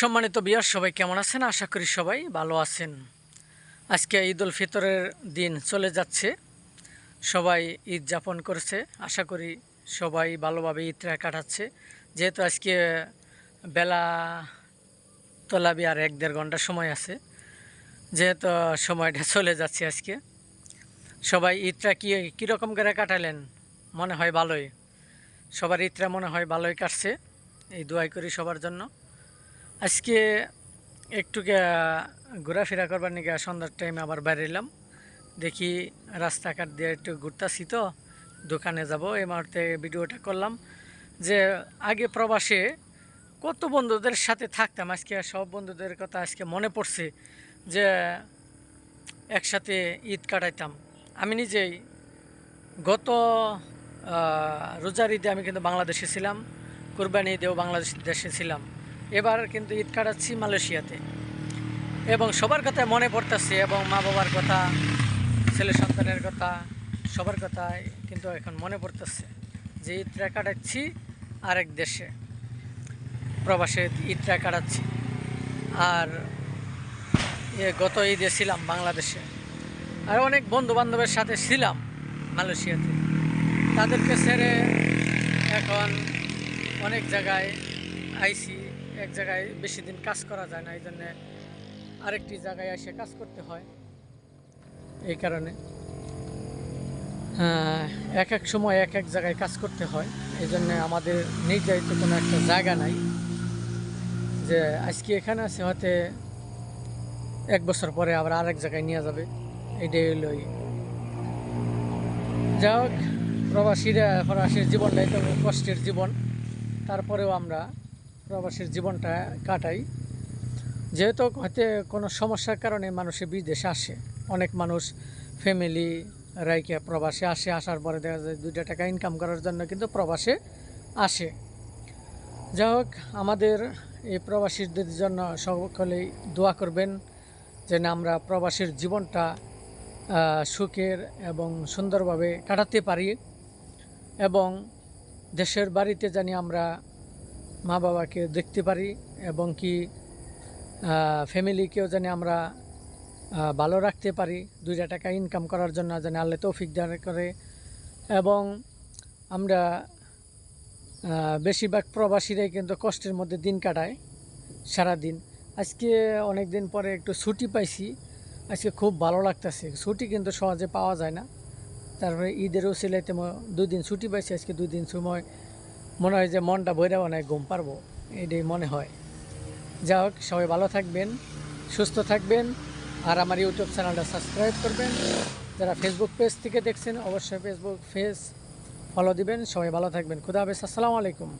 সম্মানিত বিয়ার সবাই কেমন আছেন? আশা করি সবাই ভালো আছেন। আজকে ঈদ উল ফিতরের দিন চলে যাচ্ছে। সবাই ঈদ যাপন করছে। আশা করি সবাই ভালোভাবে ঈদটা কাটাচ্ছে। যেহেতু আজকে বেলা তোলাবি আর এক দেড় ঘণ্টা সময় আছে, যেহেতু সময়টা চলে যাচ্ছে আজকে। সবাই ঈদটা কী কীরকম করে কাটালেন? মনে হয় ভালোই। সবার ঈদটা মনে হয় ভালোই কাটছে। এই দোয়াই করি সবার জন্য। আজকে একটু ঘোরাফেরা করবার নিকে সন্ধ্যার টাইমে আবার বাইরে এলাম। দেখি রাস্তাঘাট দিয়ে একটু ঘুরতাছি তো, দোকানে যাব। এই মুহূর্তে ভিডিওটা করলাম যে, আগে প্রবাসে কত বন্ধুদের সাথে থাকতাম? আজকে সব বন্ধুদের কথা আজকে মনে পড়ছে যে, একসাথে ঈদ কাটাইতাম। আমি নিজেই গত রোজার ঈদে আমি কিন্তু বাংলাদেশে ছিলাম, কুরবানি ঈদেও বাংলাদেশ দেশে ছিলাম। এবার কিন্তু ঈদ কাটাচ্ছি মালয়েশিয়াতে। এবং সবার কথা মনে পড়তেছে এবং মা বাবার কথা, ছেলে সন্তানের কথা, সবার কথা কিন্তু এখন মনে পড়তেছে যে ঈদটা কাটাচ্ছি আরেক দেশে, প্রবাসে ঈদটা কাটাচ্ছি। আর গত ঈদে ছিলাম বাংলাদেশে। আর অনেক বন্ধু বান্ধবের সাথে ছিলাম মালয়েশিয়াতে। তাদেরকে ছেড়ে এখন অনেক জায়গায় আইসি এক জায়গায় বেশি দিন কাজ করা যায় না এই জন্যে আরেকটি জায়গায় এসে কাজ করতে হয়। এই কারণে এক এক সময় এক এক জায়গায় কাজ করতে হয়। এই জন্যে আমাদের নির্ধারিত কোনো একটা জায়গা নাই যে আজকে এখানে আছে, হয়তো এক বছর পরে আবার আরেক জায়গায় নিয়ে যাবে। এটাই হলো। যাই হোক, প্রবাসীরা প্রবাসীর জীবনটাই তো কষ্টের জীবন। তারপরেও আমরা প্রবাসীর জীবনটা কাটাই। যেহেতু হয়তো কোনো সমস্যার কারণে মানুষে বিদেশে আসে। অনেক মানুষ ফ্যামিলি রাইকে প্রবাসে আসে, আসার পরে দেখা যায় দুইটা টাকা ইনকাম করার জন্য কিন্তু প্রবাসে আসে। যাই হোক, আমাদের এই প্রবাসীদের জন্য সকলেই দোয়া করবেন যেন আমরা প্রবাসীর জীবনটা সুখের এবং সুন্দরভাবে কাটাতে পারি এবং দেশের বাড়িতে জানি আমরা মা বাবাকে দেখতে পারি এবং কি ফ্যামিলিকেও জানি আমরা ভালো রাখতে পারি, দুইটা টাকা ইনকাম করার জন্য যেন আল্লাহ তৌফিক দান করে। এবং আমরা বেশিরভাগ প্রবাসীরাই কিন্তু কষ্টের মধ্যে দিন কাটায় সারাদিন। আজকে অনেক দিন পরে একটু ছুটি পাইছি, আজকে খুব ভালো লাগতেছে। ছুটি কিন্তু সহজে পাওয়া যায় না। তারপরে ঈদেরও সিলাইতে দুই দিন ছুটি পাইছি, আজকে দুই দিন সময় মনে হয় যে মনটা বইরা অনেক ঘুম পারব এটাই মনে হয়। যা হোক, সবাই ভালো থাকবেন, সুস্থ থাকবেন, আর আমার ইউটিউব চ্যানেলটা সাবস্ক্রাইব করবেন। যারা ফেসবুক পেজ থেকে দেখছেন, অবশ্যই ফেসবুক পেজ ফলো দিবেন। সবাই ভালো থাকবেন। খুদা হাফেজ। আসসালামু আলাইকুম।